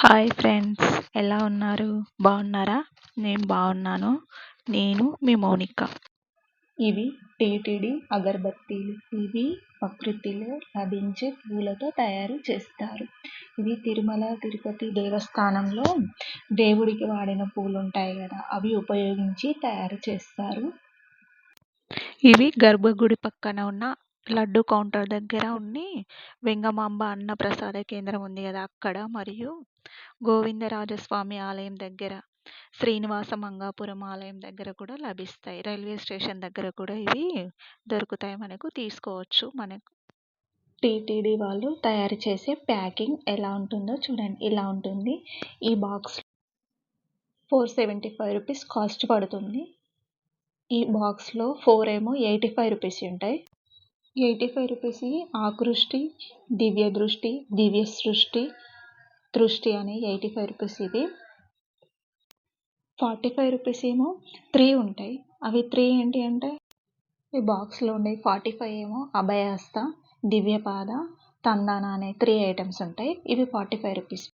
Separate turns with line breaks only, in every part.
Hi friends ఎలా ఉన్నారు? బాగున్నారా? నేను బాగున్నాను. నేను మీ మౌనిక. ఇవి టీటీడీ అగరబత్తీలు. ఇవి ప్రకృతిలో లభించే పూలతో తయారు చేస్తారు. ఇవి తిరుమల తిరుపతి దేవస్థానంలో దేవుడికి వాడిన పూలు ఉంటాయి కదా అవి ఉపయోగించి తయారు చేస్తారు. ఇవి గర్భగుడి పక్కన ఉన్న లడ్డు కౌంటర్ దగ్గర ఉండి వెంగమాంబ అన్న ప్రసాద కేంద్రం ఉంది కదా అక్కడ మరియు గోవిందరాజస్వామి ఆలయం దగ్గర శ్రీనివాస మంగాపురం ఆలయం దగ్గర కూడా లభిస్తాయి. రైల్వే స్టేషన్ దగ్గర కూడా ఇవి దొరుకుతాయి మనకు తీసుకోవచ్చు మనకు. టీటీడీ వాళ్ళు తయారు చేసే ప్యాకింగ్ ఎలా ఉంటుందో చూడండి. ఇలా ఉంటుంది. ఈ box four seventy five rupees cost పడుతుంది. ఈ బాక్స్లో ఫోర్ ఏమో ఎయిటీ ఫైవ్ రూపీస్ ఉంటాయి. ఎయిటీ ఫైవ్ రూపీస్ ఆకృష్టి దివ్య దృష్టి దివ్య సృష్టి దృష్టి అని ఎయిటీ ఫైవ్ రూపీస్ ఇది. ఫార్టీ ఫైవ్ రూపీస్ ఏమో త్రీ ఉంటాయి. అవి త్రీ ఏంటి అంటే ఈ బాక్స్లో ఉండే ఫార్టీ ఫైవ్ ఏమో అభయాస్త దివ్యపాద తందాన అనే త్రీ ఐటమ్స్ ఉంటాయి. ఇవి ఫార్టీ ఫైవ్ రూపీస్.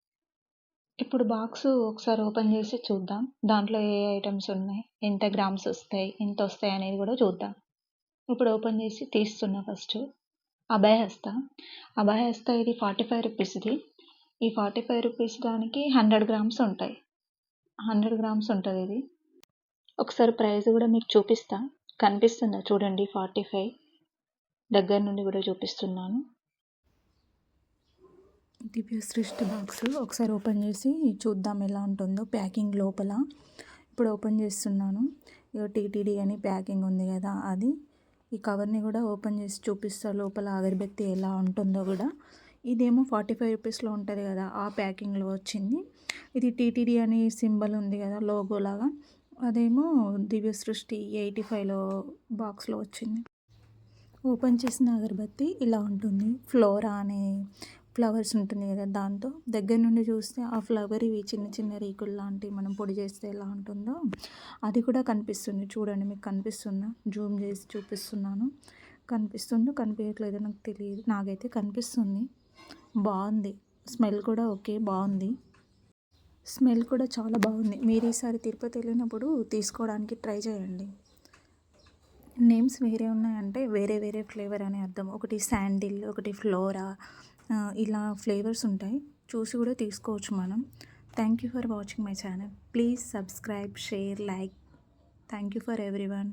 ఇప్పుడు బాక్స్ ఒకసారి ఓపెన్ చేసి చూద్దాం. దాంట్లో ఏ ఐటమ్స్ ఉన్నాయి? ఎంత గ్రామ్స్ వస్తాయి? ఎంత వస్తాయి అనేది కూడా చూద్దాం. ఇప్పుడు ఓపెన్ చేసి తీస్తున్నా ఫస్ట్. అభయహస్త. అభయహస్త ఇది ఫార్టీ ఫైవ్ రూపీస్ది. ఈ ఫార్టీ ఫైవ్ రూపీస్ దానికి హండ్రెడ్ గ్రామ్స్ ఉంటాయి. హండ్రెడ్ గ్రామ్స్ ఉంటుంది ఇది. ఒకసారి ప్రైస్ కూడా మీకు చూపిస్తా. కనిపిస్తుందా చూడండి ఫార్టీ ఫైవ్. దగ్గర నుండి కూడా చూపిస్తున్నాను. దివ్య సృష్టి బాక్స్. ఒకసారి ఓపెన్ చేసి చూద్దాం ఎలా ఉంటుందో ప్యాకింగ్ లోపల. ఇప్పుడు ఓపెన్ చేస్తున్నాను. టీటీడీ అని ప్యాకింగ్ ఉంది కదా అది. ఈ కవర్ని కూడా ఓపెన్ చేసి చూపిస్తా లోపల అగరబత్తి ఎలా ఉంటుందో కూడా. ఇదేమో ఫార్టీ ఫైవ్ రూపీస్లో ఉంటుంది కదా ఆ ప్యాకింగ్లో వచ్చింది. ఇది టీటీడీ అనే సింబల్ ఉంది కదా లోగో లాగా. అదేమో దివ్య సృష్టి ఎయిటీ ఫైవ్లో బాక్స్లో వచ్చింది. ఓపెన్ చేసిన అగరబత్తి ఇలా ఉంటుంది. ఫ్లోరా అనే ఫ్లవర్స్ ఉంటుంది కదా దాంతో. దగ్గర నుండి చూస్తే ఆ ఫ్లవర్ ఇవి చిన్న చిన్న రీకులు లాంటివి మనం పొడి చేస్తే ఎలా ఉంటుందో అది కూడా కనిపిస్తుంది. చూడండి మీకు కనిపిస్తుందా? జూమ్ చేసి చూపిస్తున్నాను. కనిపిస్తుందో కనిపించట్లేదో నాకు తెలియదు. నాకైతే కనిపిస్తుంది. బాగుంది. స్మెల్ కూడా ఓకే బాగుంది. స్మెల్ కూడా చాలా బాగుంది. మీరు ఈసారి తిరుపతి వెళ్ళినప్పుడు తీసుకోవడానికి ట్రై చేయండి. నేమ్స్ వేరే ఉన్నాయంటే వేరే వేరే ఫ్లేవర్ అని అర్థం. ఒకటి శాండిల్ ఒకటి ఫ్లోరా ఇలా ఫ్లేవర్స్ ఉంటాయి. చూసి కూడా తీసుకోవచ్చు మనం. Thank you for watching my channel please subscribe share like thank you for everyone